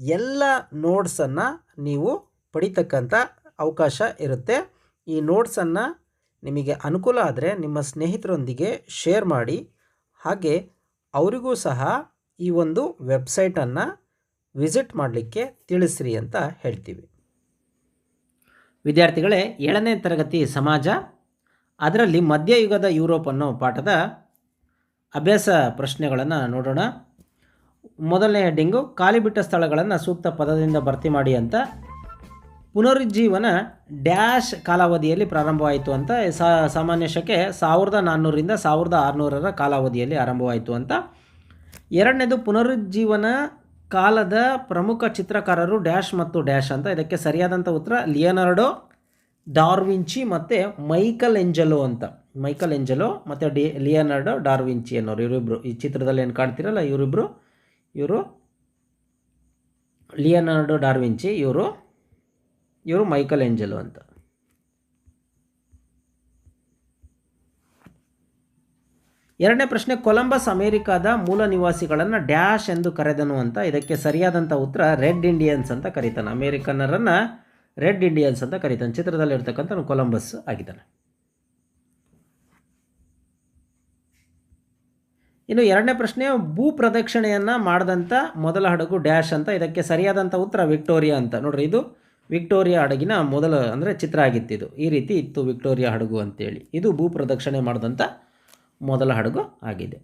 ಎಲ್ಲ ನೋಟ್ಸನ್ನು ನೀವು ಪಡಿತಕ್ಕಂಥ ಅವಕಾಶ ಇರುತ್ತೆ. ಈ ನೋಟ್ಸನ್ನು ನಿಮಗೆ ಅನುಕೂಲ ಆದರೆ ನಿಮ್ಮ ಸ್ನೇಹಿತರೊಂದಿಗೆ ಶೇರ್ ಮಾಡಿ. ಹಾಗೆ ಅವರಿಗೂ ಸಹ ಈ ಒಂದು ವೆಬ್ಸೈಟನ್ನು ವಿಸಿಟ್ ಮಾಡಲಿಕ್ಕೆ ತಿಳಿಸ್ರಿ ಅಂತ ಹೇಳ್ತೀವಿ. ವಿದ್ಯಾರ್ಥಿಗಳೇ, ಏಳನೇ ತರಗತಿ ಸಮಾಜ, ಅದರಲ್ಲಿ ಮಧ್ಯಯುಗದ ಯುರೋಪ್ ಅನ್ನೋ ಪಾಠದ ಅಭ್ಯಾಸ ಪ್ರಶ್ನೆಗಳನ್ನು ನೋಡೋಣ. ಮೊದಲನೇ ಹೆಡ್ಡಿಂಗು ಖಾಲಿ ಬಿಟ್ಟ ಸ್ಥಳಗಳನ್ನು ಸೂಕ್ತ ಪದದಿಂದ ಭರ್ತಿ ಮಾಡಿ ಅಂತ ಪುನರುಜ್ಜೀವನ ಡ್ಯಾಶ್ ಕಾಲಾವಧಿಯಲ್ಲಿ ಪ್ರಾರಂಭವಾಯಿತು ಅಂತ ಸಾಮಾನ್ಯ ಶಕೆ ಸಾವಿರದ ನಾನ್ನೂರಿಂದ ಸಾವಿರದ ಆರುನೂರರ ಕಾಲಾವಧಿಯಲ್ಲಿ ಆರಂಭವಾಯಿತು ಅಂತ. ಎರಡನೇದು ಪುನರುಜ್ಜೀವನ ಕಾಲದ ಪ್ರಮುಖ ಚಿತ್ರಕಾರರು ಡ್ಯಾಶ್ ಮತ್ತು ಡ್ಯಾಶ್ ಅಂತ. ಇದಕ್ಕೆ ಸರಿಯಾದಂಥ ಉತ್ತರ ಲಿಯನಾರ್ಡೋ ಡಾರ್ವಿಂಚಿ ಮತ್ತು ಮೈಕಲ್ ಎಂಜಲೋ ಅಂತ. ಮೈಕಲ್ ಎಂಜಲೋ ಮತ್ತು ಡಿ, ಲಿಯೋನಾರ್ಡೊ ಡಾರ್ವಿಂಚಿ ಅನ್ನೋರು ಇವರಿಬ್ಬರು ಈ ಚಿತ್ರದಲ್ಲಿ ಏನು ಕಾಣ್ತೀರಲ್ಲ ಇವರಿಬ್ಬರು ಇವರು ಲಿಯನಾರ್ಡೋ ಡಾರ್ವಿಂಚಿ, ಇವರು ಇವರು ಮೈಕಲ್ ಏಂಜಲು ಅಂತ. ಎರಡನೇ ಪ್ರಶ್ನೆ, ಕೊಲಂಬಸ್ ಅಮೇರಿಕಾದ ಮೂಲ ನಿವಾಸಿಗಳನ್ನು ಡ್ಯಾಶ್ ಎಂದು ಕರೆದನು ಅಂತ. ಇದಕ್ಕೆ ಸರಿಯಾದಂಥ ಉತ್ತರ ರೆಡ್ ಇಂಡಿಯನ್ಸ್ ಅಂತ ಕರೀತಾನೆ. ಅಮೇರಿಕನ್ನರನ್ನು ರೆಡ್ ಇಂಡಿಯನ್ಸ್ ಅಂತ ಕರೀತಾನೆ. ಚಿತ್ರದಲ್ಲಿರ್ತಕ್ಕಂಥ ಕೊಲಂಬಸ್ ಆಗಿದ್ದಾನೆ. ಇನ್ನು ಎರಡನೇ ಪ್ರಶ್ನೆ, ಭೂ ಪ್ರದಕ್ಷಿಣೆಯನ್ನು ಮಾಡಿದಂಥ ಮೊದಲ ಹಡಗು ಡ್ಯಾಶ್ ಅಂತ, ಇದಕ್ಕೆ ಸರಿಯಾದಂಥ ಉತ್ತರ ವಿಕ್ಟೋರಿಯಾ ಅಂತ. ನೋಡ್ರಿ, ಇದು ವಿಕ್ಟೋರಿಯಾ ಹಡಗಿನ ಮೊದಲ, ಅಂದರೆ ಚಿತ್ರ ಆಗಿತ್ತಿದು. ಈ ರೀತಿ ಇತ್ತು ವಿಕ್ಟೋರಿಯಾ ಹಡಗು ಅಂತೇಳಿ. ಇದು ಭೂ ಪ್ರದಕ್ಷಿಣೆ ಮಾಡಿದಂಥ ಮೊದಲ ಹಡಗು ಆಗಿದೆ.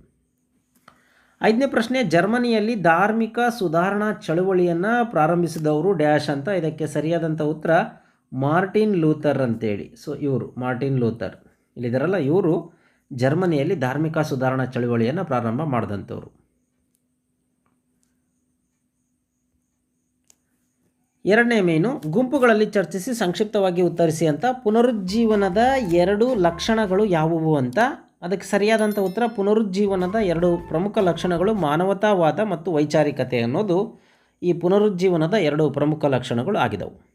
ಐದನೇ ಪ್ರಶ್ನೆ, ಜರ್ಮನಿಯಲ್ಲಿ ಧಾರ್ಮಿಕ ಸುಧಾರಣಾ ಚಳುವಳಿಯನ್ನು ಪ್ರಾರಂಭಿಸಿದವರು ಡ್ಯಾಶ್ ಅಂತ, ಇದಕ್ಕೆ ಸರಿಯಾದಂಥ ಉತ್ತರ ಮಾರ್ಟಿನ್ ಲೂಥರ್ ಅಂತೇಳಿ. ಸೊ ಇವರು, ಮಾರ್ಟಿನ್ ಲೂಥರ್. ಇಲ್ಲಿದ್ದಾರಲ್ಲ ಇವರು ಜರ್ಮನಿಯಲ್ಲಿ ಧಾರ್ಮಿಕ ಸುಧಾರಣಾ ಚಳುವಳಿಯನ್ನು ಪ್ರಾರಂಭ ಮಾಡಿದಂಥವ್ರು. ಎರಡನೇ ಮೇನು, ಗುಂಪುಗಳಲ್ಲಿ ಚರ್ಚಿಸಿ ಸಂಕ್ಷಿಪ್ತವಾಗಿ ಉತ್ತರಿಸಿ ಅಂತ, ಪುನರುಜ್ಜೀವನದ ಎರಡು ಲಕ್ಷಣಗಳು ಯಾವುವು ಅಂತ. ಅದಕ್ಕೆ ಸರಿಯಾದಂಥ ಉತ್ತರ, ಪುನರುಜ್ಜೀವನದ ಎರಡು ಪ್ರಮುಖ ಲಕ್ಷಣಗಳು ಮಾನವತಾವಾದ ಮತ್ತು ವೈಚಾರಿಕತೆ ಅನ್ನೋದು ಈ ಪುನರುಜ್ಜೀವನದ ಎರಡು ಪ್ರಮುಖ ಲಕ್ಷಣಗಳು ಆಗಿದವು.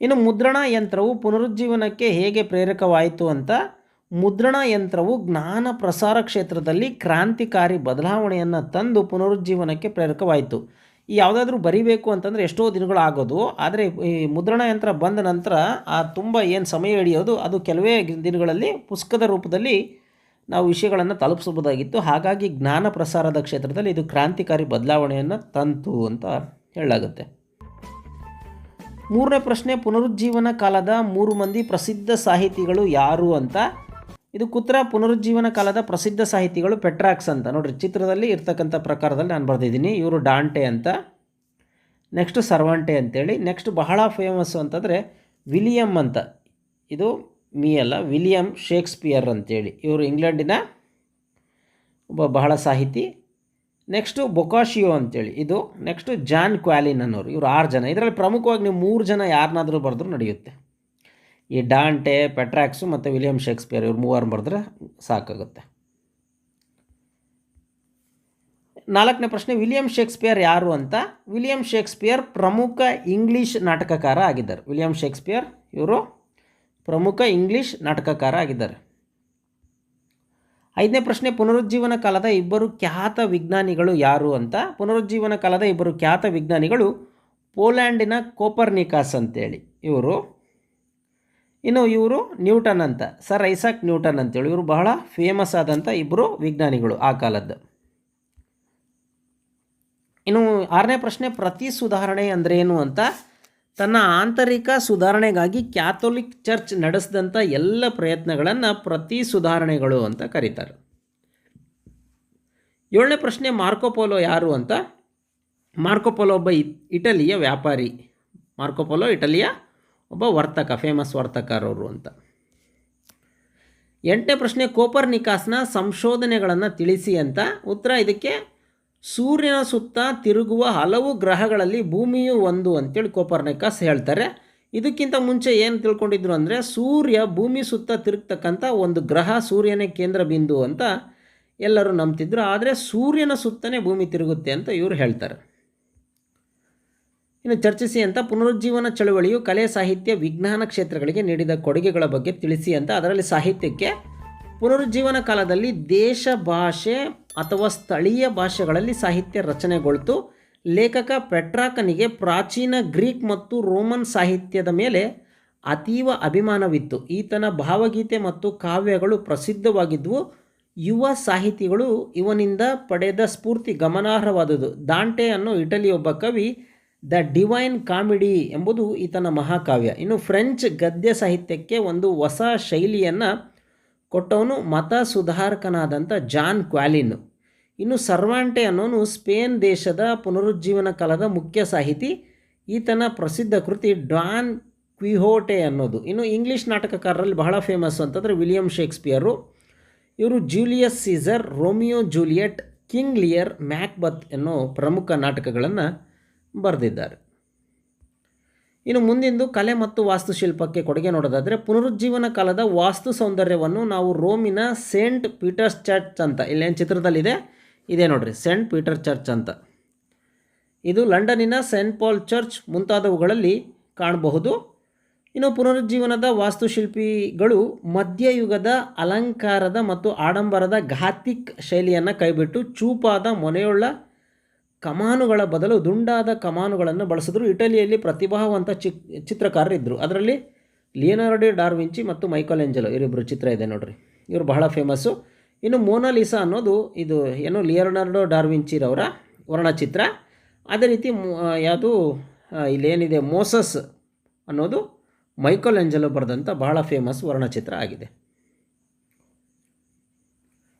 ಇನ್ನು ಮುದ್ರಣ ಯಂತ್ರವು ಪುನರುಜ್ಜೀವನಕ್ಕೆ ಹೇಗೆ ಪ್ರೇರಕವಾಯಿತು ಅಂತ ಮುದ್ರಣ ಯಂತ್ರವು ಜ್ಞಾನ ಪ್ರಸಾರ ಕ್ಷೇತ್ರದಲ್ಲಿ ಕ್ರಾಂತಿಕಾರಿ ಬದಲಾವಣೆಯನ್ನು ತಂದು ಪುನರುಜ್ಜೀವನಕ್ಕೆ ಪ್ರೇರಕವಾಯಿತು. ಈ ಯಾವುದಾದ್ರೂ ಬರಿಬೇಕು ಅಂತಂದರೆ ಎಷ್ಟೋ ದಿನಗಳು ಆಗೋದು ಆದರೆ ಈ ಮುದ್ರಣ ಯಂತ್ರ ಬಂದ ನಂತರ ಆ ತುಂಬ ಏನು ಸಮಯ ಹಿಡಿಯೋದು, ಅದು ಕೆಲವೇ ದಿನಗಳಲ್ಲಿ ಪುಸ್ತಕದ ರೂಪದಲ್ಲಿ ನಾವು ವಿಷಯಗಳನ್ನು ತಲುಪಿಸಬಹುದಾಗಿತ್ತು. ಹಾಗಾಗಿ ಜ್ಞಾನ ಪ್ರಸಾರದ ಕ್ಷೇತ್ರದಲ್ಲಿ ಇದು ಕ್ರಾಂತಿಕಾರಿ ಬದಲಾವಣೆಯನ್ನು ತಂತು ಅಂತ ಹೇಳಲಾಗುತ್ತೆ. ಮೂರನೇ ಪ್ರಶ್ನೆ, ಪುನರುಜ್ಜೀವನ ಕಾಲದ ಮೂರು ಮಂದಿ ಪ್ರಸಿದ್ಧ ಸಾಹಿತಿಗಳು ಯಾರು ಅಂತ? ಇದು ಕುತ್ರ ಪುನರುಜ್ಜೀವನ ಕಾಲದ ಪ್ರಸಿದ್ಧ ಸಾಹಿತಿಗಳು ಪೆಟ್ರಾಕ್ಸ್ ಅಂತ. ನೋಡ್ರಿ, ಚಿತ್ರದಲ್ಲಿ ಇರ್ತಕ್ಕಂಥ ಪ್ರಕಾರದಲ್ಲಿ ನಾನು ಬರೆದಿದ್ದೀನಿ. ಇವರು ಡಾಂಟೆ ಅಂತ. ನೆಕ್ಸ್ಟ್ ಸರ್ವಾಂಟೆ ಅಂತೇಳಿ. ನೆಕ್ಸ್ಟ್ ಬಹಳ ಫೇಮಸ್ ಅಂತಂದರೆ ವಿಲಿಯಮ್ ಅಂತ. ಇದು ಮೀ ಅಲ್ಲ ವಿಲಿಯಮ್ ಶೇಕ್ಸ್ಪಿಯರ್ ಅಂತೇಳಿ. ಇವರು ಇಂಗ್ಲೆಂಡಿನ ಒಬ್ಬ ಬಹಳ ಸಾಹಿತಿ. ನೆಕ್ಸ್ಟು ಬೊಕಾಶಿಯೋ ಅಂತೇಳಿ. ಇದು ನೆಕ್ಸ್ಟು ಜಾನ್ ಕ್ವಾಲಿನ್ ಅನ್ನೋರು. ಇವರು ಆರು ಜನ. ಇದರಲ್ಲಿ ಪ್ರಮುಖವಾಗಿ ನೀವು ಮೂರು ಜನ ಯಾರನ್ನಾದರೂ ಬರೆದ್ರು ನಡೆಯುತ್ತೆ. ಈ ಡಾಂಟೆ, ಪೆಟ್ರಾಕ್ಸು ಮತ್ತು ವಿಲಿಯಂ ಶೇಕ್ಸ್ಪಿಯರ್ ಇವ್ರು ಮೂವರು ಬರೆದ್ರೆ ಸಾಕಾಗುತ್ತೆ. ನಾಲ್ಕನೇ ಪ್ರಶ್ನೆ, ವಿಲಿಯಂ ಶೇಕ್ಸ್ಪಿಯರ್ ಯಾರು ಅಂತ? ವಿಲಿಯಂ ಶೇಕ್ಸ್ಪಿಯರ್ ಪ್ರಮುಖ ಇಂಗ್ಲೀಷ್ ನಾಟಕಕಾರ ಆಗಿದ್ದಾರೆ. ವಿಲಿಯಂ ಶೇಕ್ಸ್ಪಿಯರ್ ಇವರು ಪ್ರಮುಖ ಇಂಗ್ಲೀಷ್ ನಾಟಕಕಾರ ಆಗಿದ್ದಾರೆ. ಐದನೇ ಪ್ರಶ್ನೆ, ಪುನರುಜ್ಜೀವನ ಕಾಲದ ಇಬ್ಬರು ಖ್ಯಾತ ವಿಜ್ಞಾನಿಗಳು ಯಾರು ಅಂತ? ಪುನರುಜ್ಜೀವನ ಕಾಲದ ಇಬ್ಬರು ಖ್ಯಾತ ವಿಜ್ಞಾನಿಗಳು ಪೋಲ್ಯಾಂಡಿನ ಕೋಪರ್ನಿಕಾಸ್ ಅಂತೇಳಿ. ಇವರು ಇನ್ನು ಇವರು ನ್ಯೂಟನ್ ಅಂತ. ಸರ್ ಐಸಾಕ್ ನ್ಯೂಟನ್ ಅಂತೇಳಿ. ಇವರು ಬಹಳ ಫೇಮಸ್ ಆದಂಥ ಇಬ್ಬರು ವಿಜ್ಞಾನಿಗಳು ಆ ಕಾಲದ್ದು. ಇನ್ನು ಆರನೇ ಪ್ರಶ್ನೆ, ಪ್ರತಿ ಸುಧಾರಣೆ ಅಂದ್ರೇನು ಅಂತ? ತನ್ನ ಆಂತರಿಕ ಸುಧಾರಣೆಗಾಗಿ ಕ್ಯಾಥೋಲಿಕ್ ಚರ್ಚ್ ನಡೆಸಿದಂಥ ಎಲ್ಲ ಪ್ರಯತ್ನಗಳನ್ನು ಪ್ರತಿ ಸುಧಾರಣೆಗಳು ಅಂತ ಕರೀತಾರೆ. ಏಳನೇ ಪ್ರಶ್ನೆ ಮಾರ್ಕೋಪೋಲೋ ಯಾರು ಅಂತ? ಮಾರ್ಕೋಪೋಲೋ ಒಬ್ಬ ಇಟಲಿಯ ವ್ಯಾಪಾರಿ. ಮಾರ್ಕೋಪೋಲೋ ಇಟಲಿಯ ಒಬ್ಬ ವರ್ತಕ ಫೇಮಸ್ ವರ್ತಕರವರು ಅಂತ. ಎಂಟನೇ ಪ್ರಶ್ನೆ, ಕೋಪರ್ನಿಕಾಸ್ನ ಸಂಶೋಧನೆಗಳನ್ನು ತಿಳಿಸಿ ಅಂತ. ಉತ್ತರ ಇದಕ್ಕೆ, ಸೂರ್ಯನ ಸುತ್ತ ತಿರುಗುವ ಹಲವು ಗ್ರಹಗಳಲ್ಲಿ ಭೂಮಿಯು ಒಂದು ಅಂತೇಳಿ ಕೋಪರ್ನಿಕಸ್ ಹೇಳ್ತಾರೆ. ಇದಕ್ಕಿಂತ ಮುಂಚೆ ಏನು ತಿಳ್ಕೊಂಡಿದ್ರು ಅಂದರೆ, ಸೂರ್ಯ ಭೂಮಿ ಸುತ್ತ ತಿರುಗ್ತಕ್ಕಂಥ ಒಂದು ಗ್ರಹ ಸೂರ್ಯನೇ ಕೇಂದ್ರ ಬಿಂದು ಅಂತ ಎಲ್ಲರೂ ನಂಬ್ತಿದ್ರು. ಆದರೆ ಸೂರ್ಯನ ಸುತ್ತನೇ ಭೂಮಿ ತಿರುಗುತ್ತೆ ಅಂತ ಇವರು ಹೇಳ್ತಾರೆ. ಇನ್ನು ಚರ್ಚಿಸಿ ಅಂತ ಪುನರುಜ್ಜೀವನ ಚಳುವಳಿಯು ಕಲೆ, ಸಾಹಿತ್ಯ, ವಿಜ್ಞಾನ ಕ್ಷೇತ್ರಗಳಿಗೆ ನೀಡಿದ ಕೊಡುಗೆಗಳ ಬಗ್ಗೆ ತಿಳಿಸಿ ಅಂತ ಅದರಲ್ಲಿ ಸಾಹಿತ್ಯಕ್ಕೆ ಪುನರುಜ್ಜೀವನ ಕಾಲದಲ್ಲಿ ದೇಶ ಭಾಷೆ ಅಥವಾ ಸ್ಥಳೀಯ ಭಾಷೆಗಳಲ್ಲಿ ಸಾಹಿತ್ಯ ರಚನೆಗೊಳ್ತು. ಲೇಖಕ ಪೆಟ್ರಾಕನಿಗೆ ಪ್ರಾಚೀನ ಗ್ರೀಕ್ ಮತ್ತು ರೋಮನ್ ಸಾಹಿತ್ಯದ ಮೇಲೆ ಅತೀವ ಅಭಿಮಾನವಿತ್ತು. ಈತನ ಭಾವಗೀತೆ ಮತ್ತು ಕಾವ್ಯಗಳು ಪ್ರಸಿದ್ಧವಾಗಿದ್ದವು ಯುವ ಸಾಹಿತಿಗಳು ಇವನಿಂದ ಪಡೆದ ಸ್ಫೂರ್ತಿ ಗಮನಾರ್ಹವಾದುದು. ದಾಂಟೆ ಅನ್ನೋ ಇಟಲಿ ಒಬ್ಬ ಕವಿ ದ ಡಿವೈನ್ ಕಾಮಿಡಿ ಎಂಬುದು ಈತನ ಮಹಾಕಾವ್ಯ. ಇನ್ನು ಫ್ರೆಂಚ್ ಗದ್ಯ ಸಾಹಿತ್ಯಕ್ಕೆ ಒಂದು ಹೊಸ ಶೈಲಿಯನ್ನು ಕೊಟ್ಟವನು ಮತ ಸುಧಾರಕನಾದಂಥ ಜಾನ್ ಕ್ವಾಲಿನ್. ಇನ್ನು ಸರ್ವಾಂಟೆ ಅನ್ನೋನು ಸ್ಪೇನ್ ದೇಶದ ಪುನರುಜ್ಜೀವನ ಕಾಲದ ಮುಖ್ಯ ಸಾಹಿತಿ. ಈತನ ಪ್ರಸಿದ್ಧ ಕೃತಿ ಡಾನ್ ಕ್ವಿಹೋಟೆ ಅನ್ನೋದು. ಇನ್ನು ಇಂಗ್ಲೀಷ್ ನಾಟಕಕಾರರಲ್ಲಿ ಬಹಳ ಫೇಮಸ್ ಅಂತಂದರೆ ವಿಲಿಯಂ ಶೇಕ್ಸ್ಪಿಯರು. ಇವರು Julius Caesar, Romeo Juliet, King Lear, Macbeth ಅನ್ನೋ ಪ್ರಮುಖ ನಾಟಕಗಳನ್ನು ಬರೆದಿದ್ದಾರೆ. ಇನ್ನು ಮುಂದಿಂದು ಕಲೆ ಮತ್ತು ವಾಸ್ತುಶಿಲ್ಪಕ್ಕೆ ಕೊಡುಗೆ ನೋಡೋದಾದರೆ ಪುನರುಜ್ಜೀವನ ಕಾಲದ ವಾಸ್ತು ಸೌಂದರ್ಯವನ್ನು ನಾವು ರೋಮಿನ ಸೇಂಟ್ ಪೀಟರ್ಸ್ ಚರ್ಚ್ ಅಂತ ಇಲ್ಲೇನು ಚಿತ್ರದಲ್ಲಿದೆ? ಇದೆ ನೋಡ್ರಿ, ಸೇಂಟ್ ಪೀಟರ್ ಚರ್ಚ್ ಅಂತ. ಇದು ಲಂಡನ್ನಿನ ಸೇಂಟ್ ಪಾಲ್ ಚರ್ಚ್ ಮುಂತಾದವುಗಳಲ್ಲಿ ಕಾಣಬಹುದು. ಇನ್ನು ಪುನರುಜ್ಜೀವನದ ವಾಸ್ತುಶಿಲ್ಪಿಗಳು ಮಧ್ಯಯುಗದ ಅಲಂಕಾರದ ಮತ್ತು ಆಡಂಬರದ ಘಾತಿಕ್ ಶೈಲಿಯನ್ನು ಕೈಬಿಟ್ಟು ಚೂಪಾದ ಮೊನೆಯುಳ್ಳ ಕಮಾನುಗಳ ಬದಲು ದುಂಡಾದ ಕಮಾನುಗಳನ್ನು ಬಳಸಿದ್ರು. ಇಟಲಿಯಲ್ಲಿ ಪ್ರತಿಭಾವಂತ ಚಿಕ್ ಚಿತ್ರಕಾರರಿದ್ದರು ಅದರಲ್ಲಿ ಲಿಯನಾರ್ಡಿ ಡಾರ್ವಿಂಚಿ ಮತ್ತು ಮೈಕಲ್ ಏಂಜಲೋ ಇವರಿಬ್ಬರು ಚಿತ್ರ ಇದೆ ನೋಡ್ರಿ. ಇವರು ಬಹಳ ಫೇಮಸ್ಸು. ಇನ್ನು ಮೋನಾಲಿಸಾ ಅನ್ನೋದು ಇದು ಏನು ಲಿಯನಾರ್ಡೋ ಡಾರ್ವಿಂಚಿರವರ ವರ್ಣಚಿತ್ರ. ಅದೇ ರೀತಿ ಯಾವುದು ಇಲ್ಲೇನಿದೆ ಮೋಸಸ್ ಅನ್ನೋದು ಮೈಕಲ್ ಏಂಜಲೋ ಬರೆದಂಥ ಬಹಳ ಫೇಮಸ್ ವರ್ಣಚಿತ್ರ ಆಗಿದೆ.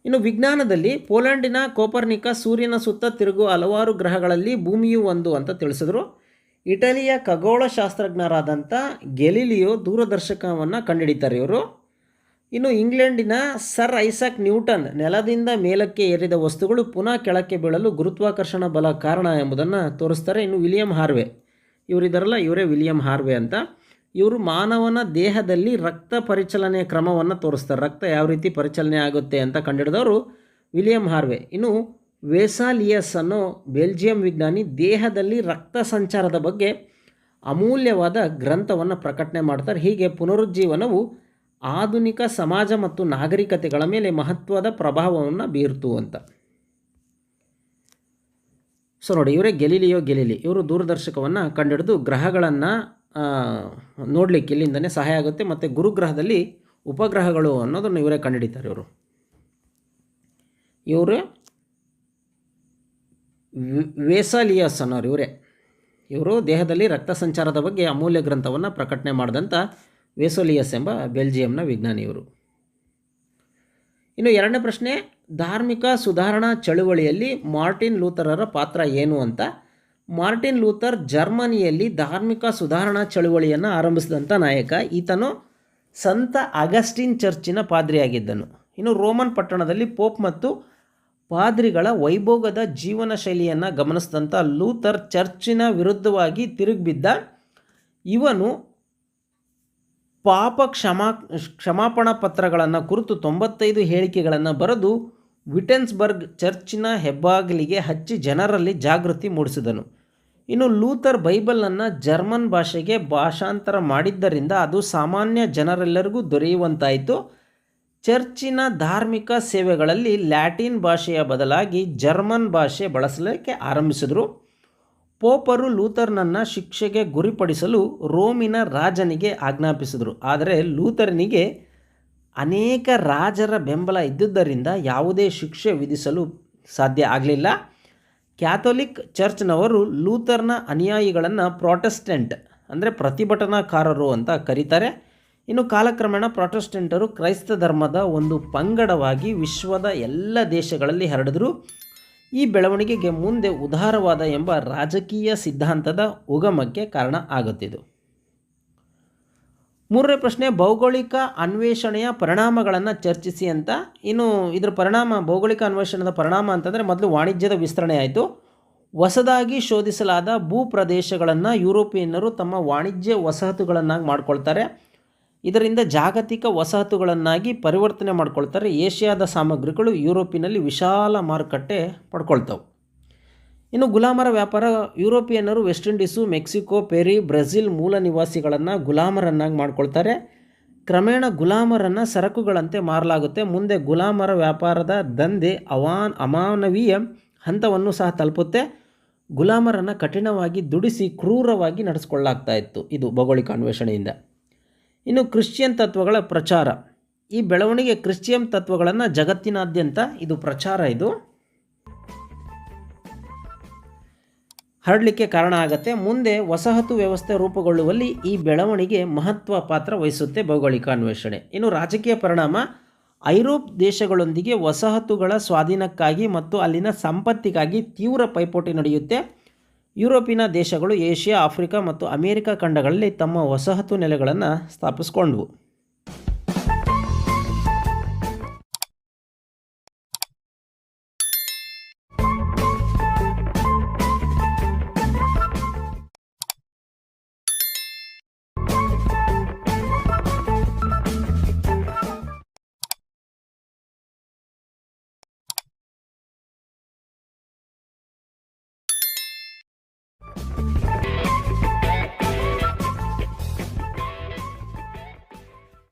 ಇನ್ನು ವಿಜ್ಞಾನದಲ್ಲಿ ಪೋಲೆಂಡಿನ, ಕೋಪರ್ನಿಕ, ಸೂರ್ಯನ ಸುತ್ತ ತಿರುಗುವ ಹಲವಾರು ಗ್ರಹಗಳಲ್ಲಿ ಭೂಮಿಯು ಒಂದು ಅಂತ ತಿಳಿಸಿದ್ರು. ಇಟಲಿಯ ಖಗೋಳಶಾಸ್ತ್ರಜ್ಞರಾದಂಥ ಗೆಲಿಲಿಯೋ ದೂರದರ್ಶಕವನ್ನು ಕಂಡುಹಿಡಿತಾರೆ ಇವರು. ಇನ್ನು ಇಂಗ್ಲೆಂಡಿನ ಸರ್ ಐಸಾಕ್ ನ್ಯೂಟನ್ ನೆಲದಿಂದ ಮೇಲಕ್ಕೆ ಏರಿದ ವಸ್ತುಗಳು ಪುನಃ ಕೆಳಕ್ಕೆ ಬೀಳಲು ಗುರುತ್ವಾಕರ್ಷಣ ಬಲ ಕಾರಣ ಎಂಬುದನ್ನು ತೋರಿಸ್ತಾರೆ ಇನ್ನು ವಿಲಿಯಂ ಹಾರ್ವೆ. ಇವರಿದ್ದಾರಲ್ಲ ಇವರೇ ವಿಲಿಯಂ ಹಾರ್ವೆ ಅಂತ. ಇವರು ಮಾನವನ ದೇಹದಲ್ಲಿ ರಕ್ತ ಪರಿಚಲನೆಯ ಕ್ರಮವನ್ನು ತೋರಿಸ್ತಾರೆ. ರಕ್ತ ಯಾವ ರೀತಿ ಪರಿಚಲನೆ ಆಗುತ್ತೆ ಅಂತ ಕಂಡಿಡಿದವರು ವಿಲಿಯಂ ಹಾರ್ವೆ. ಇನ್ನು ವೇಸಾಲಿಯಸ್ ಅನ್ನೋ ಬೆಲ್ಜಿಯಂ ವಿಜ್ಞಾನಿ ದೇಹದಲ್ಲಿ ರಕ್ತ ಸಂಚಾರದ ಬಗ್ಗೆ ಅಮೂಲ್ಯವಾದ ಗ್ರಂಥವನ್ನು ಪ್ರಕಟಣೆ ಮಾಡ್ತಾರೆ. ಹೀಗೆ ಪುನರುಜ್ಜೀವನವು ಆಧುನಿಕ ಸಮಾಜ ಮತ್ತು ನಾಗರಿಕತೆಗಳ ಮೇಲೆ ಮಹತ್ವದ ಪ್ರಭಾವವನ್ನು ಬೀರ್ತು ಅಂತ. ಸೊ ನೋಡಿ, ಇವರೇ ಗೆಲಿಲಿಯೋ ಗೆಲಿಲಿ. ಇವರು ದೂರದರ್ಶಕವನ್ನು ಕಂಡುಹಿಡಿದು ಗ್ರಹಗಳನ್ನು ನೋಡಲಿಕ್ಕೆ ಇಲ್ಲಿಂದನೇ ಸಹಾಯ ಆಗುತ್ತೆ. ಮತ್ತು ಗುರುಗ್ರಹದಲ್ಲಿ ಉಪಗ್ರಹಗಳು ಅನ್ನೋದನ್ನು ಇವರೇ ಕಂಡುಹಿಡಿತಾರೆ ಇವರು. ಇವರೇ ವೇಸಾಲಿಯಸ್ ಅನ್ನೋರು ಇವರೇ. ಇವರು ದೇಹದಲ್ಲಿ ರಕ್ತ ಸಂಚಾರದ ಬಗ್ಗೆ ಅಮೂಲ್ಯ ಗ್ರಂಥವನ್ನು ಪ್ರಕಟಣೆ ಮಾಡಿದಂಥ ವೇಸೋಲಿಯಸ್ ಎಂಬ ಬೆಲ್ಜಿಯಂನ ವಿಜ್ಞಾನಿ ಇವರು. ಇನ್ನು ಎರಡನೇ ಪ್ರಶ್ನೆ, ಧಾರ್ಮಿಕ ಸುಧಾರಣಾ ಚಳುವಳಿಯಲ್ಲಿ ಮಾರ್ಟಿನ್ ಲೂಥರರ ಪಾತ್ರ ಏನು ಅಂತ ಮಾರ್ಟಿನ್ ಲೂಥರ್ ಜರ್ಮನಿಯಲ್ಲಿ ಧಾರ್ಮಿಕ ಸುಧಾರಣಾ ಚಳುವಳಿಯನ್ನು ಆರಂಭಿಸಿದಂಥ ನಾಯಕ. ಈತನು ಸಂತ ಅಗಸ್ಟಿನ್ ಚರ್ಚಿನ ಪಾದ್ರಿಯಾಗಿದ್ದನು. ಇನ್ನು ರೋಮನ್ ಪಟ್ಟಣದಲ್ಲಿ ಪೋಪ್ ಮತ್ತು ಪಾದ್ರಿಗಳ ವೈಭೋಗದ ಜೀವನ ಶೈಲಿಯನ್ನು ಗಮನಿಸಿದಂಥ ಲೂಥರ್ ಚರ್ಚಿನ ವಿರುದ್ಧವಾಗಿ ತಿರುಗಿಬಿದ್ದ ಇವನು ಪಾಪ ಕ್ಷಮಾ, ಕ್ಷಮಾಪಣಾ ಪತ್ರಗಳನ್ನು ಕುರಿತು ತೊಂಬತ್ತೈದು ಹೇಳಿಕೆಗಳನ್ನು ಬರೆದು ವಿಟೆನ್ಸ್ಬರ್ಗ್ ಚರ್ಚಿನ ಹೆಬ್ಬಾಗಿಲಿಗೆ ಹಚ್ಚಿ ಜನರಲ್ಲಿ ಜಾಗೃತಿ ಮೂಡಿಸಿದನು. ಇನ್ನು ಲೂಥರ್ ಬೈಬಲನ್ನು ಜರ್ಮನ್ ಭಾಷೆಗೆ ಭಾಷಾಂತರ ಮಾಡಿದ್ದರಿಂದ ಅದು ಸಾಮಾನ್ಯ ಜನರೆಲ್ಲರಿಗೂ ದೊರೆಯುವಂತಾಯಿತು. ಚರ್ಚಿನ ಧಾರ್ಮಿಕ ಸೇವೆಗಳಲ್ಲಿ ಲ್ಯಾಟಿನ್ ಭಾಷೆಯ ಬದಲಾಗಿ ಜರ್ಮನ್ ಭಾಷೆ ಬಳಸಲಿಕ್ಕೆ ಆರಂಭಿಸಿದರು. ಪೋಪರು ಲೂಥರ್ನನ್ನು ಶಿಕ್ಷೆಗೆ ಗುರಿಪಡಿಸಲು ರೋಮಿನ ರಾಜನಿಗೆ ಆಜ್ಞಾಪಿಸಿದರು. ಆದರೆ ಲೂಥರ್ನಿಗೆ ಅನೇಕ ರಾಜರ ಬೆಂಬಲ ಇದ್ದುದರಿಂದ ಯಾವುದೇ ಶಿಕ್ಷೆ ವಿಧಿಸಲು ಸಾಧ್ಯ ಆಗಲಿಲ್ಲ. ಕ್ಯಾಥೋಲಿಕ್ ಚರ್ಚ್ನವರು ಲೂಥರ್ನ ಅನುಯಾಯಿಗಳನ್ನು ಪ್ರಾಟೆಸ್ಟೆಂಟ್ ಅಂದರೆ ಪ್ರತಿಭಟನಾಕಾರರು ಅಂತ ಕರೀತಾರೆ. ಇನ್ನು ಕಾಲಕ್ರಮೇಣ ಪ್ರಾಟೆಸ್ಟೆಂಟರು ಕ್ರೈಸ್ತ ಧರ್ಮದ ಒಂದು ಪಂಗಡವಾಗಿ ವಿಶ್ವದ ಎಲ್ಲ ದೇಶಗಳಲ್ಲಿ ಹರಡಿದ್ರು. ಈ ಬೆಳವಣಿಗೆಗೆ ಮುಂದೆ ಉದಾರವಾದ ಎಂಬ ರಾಜಕೀಯ ಸಿದ್ಧಾಂತದ ಉಗಮಕ್ಕೆ ಕಾರಣ ಆಗುತ್ತಿದ್ದು. ಮೂರನೇ ಪ್ರಶ್ನೆ, ಭೌಗೋಳಿಕ ಅನ್ವೇಷಣೆಯ ಪರಿಣಾಮಗಳನ್ನು ಚರ್ಚಿಸಿ ಅಂತ. ಇನ್ನು ಇದರ ಪರಿಣಾಮ, ಭೌಗೋಳಿಕ ಅನ್ವೇಷಣದ ಪರಿಣಾಮ ಅಂತಂದರೆ ಮೊದಲು ವಾಣಿಜ್ಯದ ವಿಸ್ತರಣೆ ಆಯಿತು. ಹೊಸದಾಗಿ ಶೋಧಿಸಲಾದ ಭೂ ಪ್ರದೇಶಗಳನ್ನು ಯುರೋಪಿಯನ್ನರು ತಮ್ಮ ವಾಣಿಜ್ಯ ವಸಾಹತುಗಳನ್ನಾಗಿ ಮಾಡ್ಕೊಳ್ತಾರೆ. ಇದರಿಂದ ಜಾಗತಿಕ ವಸಾಹತುಗಳನ್ನಾಗಿ ಪರಿವರ್ತನೆ ಮಾಡ್ಕೊಳ್ತಾರೆ. ಏಷ್ಯಾದ ಸಾಮಗ್ರಿಗಳು ಯುರೋಪಿನಲ್ಲಿ ವಿಶಾಲ ಮಾರುಕಟ್ಟೆ ಪಡ್ಕೊಳ್ತವೆ. ಇನ್ನು ಗುಲಾಮರ ವ್ಯಾಪಾರ, ಯುರೋಪಿಯನ್ನರು West Indies Mexico Peru Brazil ಮೂಲ ನಿವಾಸಿಗಳನ್ನು ಗುಲಾಮರನ್ನಾಗಿ ಮಾಡ್ಕೊಳ್ತಾರೆ. ಕ್ರಮೇಣ ಗುಲಾಮರನ್ನು ಸರಕುಗಳಂತೆ ಮಾರಲಾಗುತ್ತೆ. ಮುಂದೆ ಗುಲಾಮರ ವ್ಯಾಪಾರದ ದಂಧೆ ಅವಾನ್, ಅಮಾನವೀಯ ಹಂತವನ್ನು ಸಹ ತಲುಪುತ್ತೆ. ಗುಲಾಮರನ್ನು ಕಠಿಣವಾಗಿ ದುಡಿಸಿ ಕ್ರೂರವಾಗಿ ನಡೆಸ್ಕೊಳ್ಳಾಗ್ತಾ ಇತ್ತು ಇದು ಭೌಗೋಳಿಕ ಅನ್ವೇಷಣೆಯಿಂದ. ಇನ್ನು ಕ್ರಿಶ್ಚಿಯನ್ ತತ್ವಗಳ ಪ್ರಚಾರ. ಈ ಬೆಳವಣಿಗೆ ಕ್ರಿಶ್ಚಿಯನ್ ತತ್ವಗಳನ್ನು ಜಗತ್ತಿನಾದ್ಯಂತ ಇದು ಪ್ರಚಾರ ಇದು. ಹರಡಲಿಕ್ಕೆ ಕಾರಣ ಆಗತ್ತೆ. ಮುಂದೆ ವಸಾಹತು ವ್ಯವಸ್ಥೆ ರೂಪುಗೊಳ್ಳುವಲ್ಲಿ ಈ ಬೆಳವಣಿಗೆ ಮಹತ್ವ ಪಾತ್ರ ವಹಿಸುತ್ತೆ ಭೌಗೋಳಿಕ ಅನ್ವೇಷಣೆ. ಇನ್ನು ರಾಜಕೀಯ ಪರಿಣಾಮ, ಐರೋಪ್ ದೇಶಗಳೊಂದಿಗೆ ವಸಾಹತುಗಳ ಸ್ವಾಧೀನಕ್ಕಾಗಿ ಮತ್ತು ಅಲ್ಲಿನ ಸಂಪತ್ತಿಗಾಗಿ ತೀವ್ರ ಪೈಪೋಟಿ ನಡೆಯುತ್ತೆ. ಯುರೋಪಿನ ದೇಶಗಳು ಏಷ್ಯಾ, ಆಫ್ರಿಕಾ ಮತ್ತು ಅಮೇರಿಕಾ ಖಂಡಗಳಲ್ಲಿ ತಮ್ಮ ವಸಾಹತು ನೆಲೆಗಳನ್ನು ಸ್ಥಾಪಿಸ್ಕೊಂಡ್ವು.